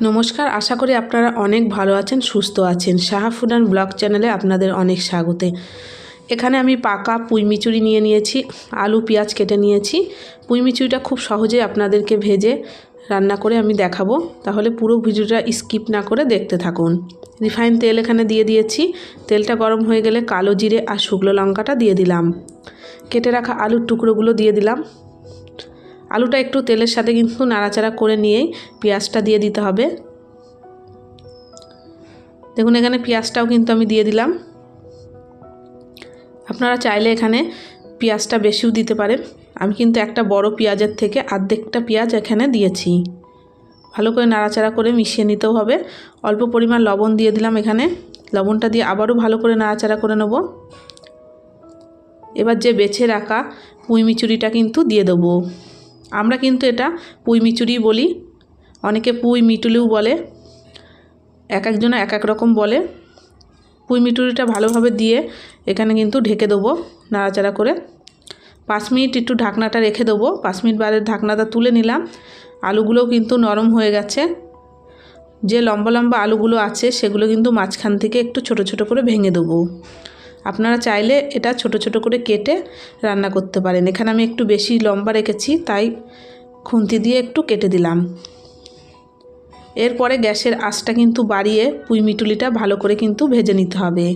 নমস্কার, আশা করি আপনারা অনেক ভালো আছেন, সুস্থ আছেন। সাহা ফুড অ্যান্ড ব্লগ চ্যানেলে আপনাদের অনেক স্বাগতে। এখানে আমি পাকা পুঁই মিচুরি নিয়ে নিয়েছি, আলু, পেঁয়াজ কেটে নিয়েছি। পুঁই মিচুরিটা খুব সহজে আপনাদেরকে ভেজে রান্না করে আমি দেখাবো। তাহলে পুরো ভিডিওটা স্কিপ না করে দেখতে থাকুন। রিফাইন তেল এখানে দিয়ে দিয়েছি। তেলটা গরম হয়ে গেলে কালো জিরে আর শুকনো লঙ্কাটা দিয়ে দিলাম। কেটে রাখা আলুর টুকরোগুলো দিয়ে দিলাম। আলুটা একটু তেলের সাথে কিন্তু নাড়াচাড়া করে নিয়েই পেঁয়াজটা দিয়ে দিতে হবে। দেখুন, এখানে পেঁয়াজটাও কিন্তু আমি দিয়ে দিলাম। আপনারা চাইলে এখানে পেঁয়াজটা বেশিও দিতে পারেন। আমি কিন্তু একটা বড় পেঁয়াজের থেকে আর্ধেকটা পেঁয়াজ এখানে দিয়েছি। ভালো করে নাড়াচাড়া করে মিশিয়ে নিতেও হবে। অল্প পরিমাণ লবণ দিয়ে দিলাম এখানে। লবণটা দিয়ে আবারও ভালো করে নাড়াচাড়া করে নেব। এবার যে বেছে রাখা পুঁই মিচুরিটা কিন্তু দিয়ে দেবো। আমরা কিন্তু এটা পুঁই মিচুরি বলি। অনেকে পুঁই মিটুলিও বলে, এক একজনে এক এক রকম বলে। পুঁই মিটুরিটা ভালোভাবে দিয়ে এখানে কিন্তু ঢেকে দেবো নাড়াচাড়া করে। পাঁচ মিনিট একটু ঢাকনাটা রেখে দেবো। পাঁচ মিনিট বাদে ঢাকনাটা তুলে নিলাম। আলুগুলোও কিন্তু নরম হয়ে গেছে। যে লম্বা লম্বা আলুগুলো আছে, সেগুলো কিন্তু মাঝখান থেকে একটু ছোট ছোট করে ভেঙে দেবো। আপনারা চাইলে এটা ছোট ছোট করে কেটে রান্না করতে পারেন। এখানে আমি একটু বেশি লম্বা রেখেছি, তাই খুন্তি দিয়ে একটু কেটে দিলাম। এরপরে গ্যাসের আঁচটা কিন্তু বাড়িয়ে পুঁই মিটুলিটা ভালো করে কিন্তু ভেজে নিতে হবে।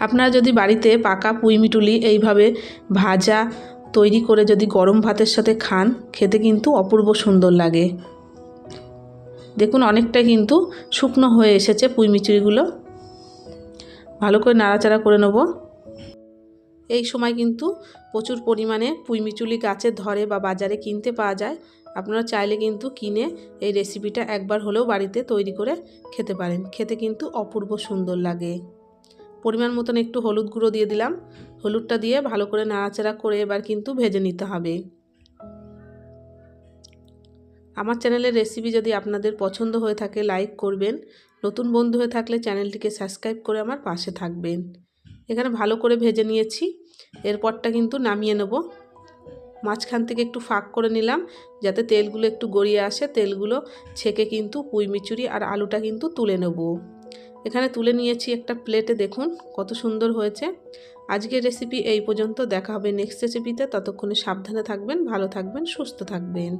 আপনারা যদি বাড়িতে পাকা পুঁই মিটুলি এইভাবে ভাজা তৈরি করে যদি গরম ভাতের সাথে খান, খেতে কিন্তু অপূর্ব সুন্দর লাগে। দেখুন, অনেকটা কিন্তু শুকনো হয়ে এসেছে পুঁই মিচুরিগুলো ভালো করে নাড়াচাড়া করে নেব। এই সময় কিন্তু প্রচুর পরিমাণে পুঁইমিচুলি গাছে ধরে বা বাজারে কিনতে পাওয়া যায়। আপনারা চাইলে কিন্তু কিনে এই রেসিপিটা একবার হলেও বাড়িতে তৈরি করে খেতে পারেন। খেতে কিন্তু অপূর্ব সুন্দর লাগে। পরিমাণ মতন একটু হলুদ গুঁড়ো দিয়ে দিলাম। হলুদটা দিয়ে ভালো করে নাড়াচাড়া করে এবার কিন্তু ভেজে নিতে হবে। আমার চ্যানেলের রেসিপি যদি আপনাদের পছন্দ হয়ে থাকে লাইক করবেন। নতুন বন্ধু হয়ে থাকলে চ্যানেলটিকে সাবস্ক্রাইব করে আমার পাশে থাকবেন। এখানে ভালো করে ভেজে নিয়েছি। এরপরটা কিন্তু নামিয়ে নেব। মাঝখান থেকে একটু ফাঁক করে নিলাম, যাতে তেলগুলো একটু গড়িয়ে আসে। তেলগুলো ছেঁকে কিন্তু পুঁই মিচুরি আর আলুটা কিন্তু তুলে নেব। এখানে তুলে নিয়েছি একটা প্লেটে দেখুন কত সুন্দর হয়েছে। আজকের রেসিপি এই পর্যন্ত। দেখা হবে নেক্সট রেসিপিতে ততক্ষণে সাবধানে থাকবেন, ভালো থাকবেন, সুস্থ থাকবেন।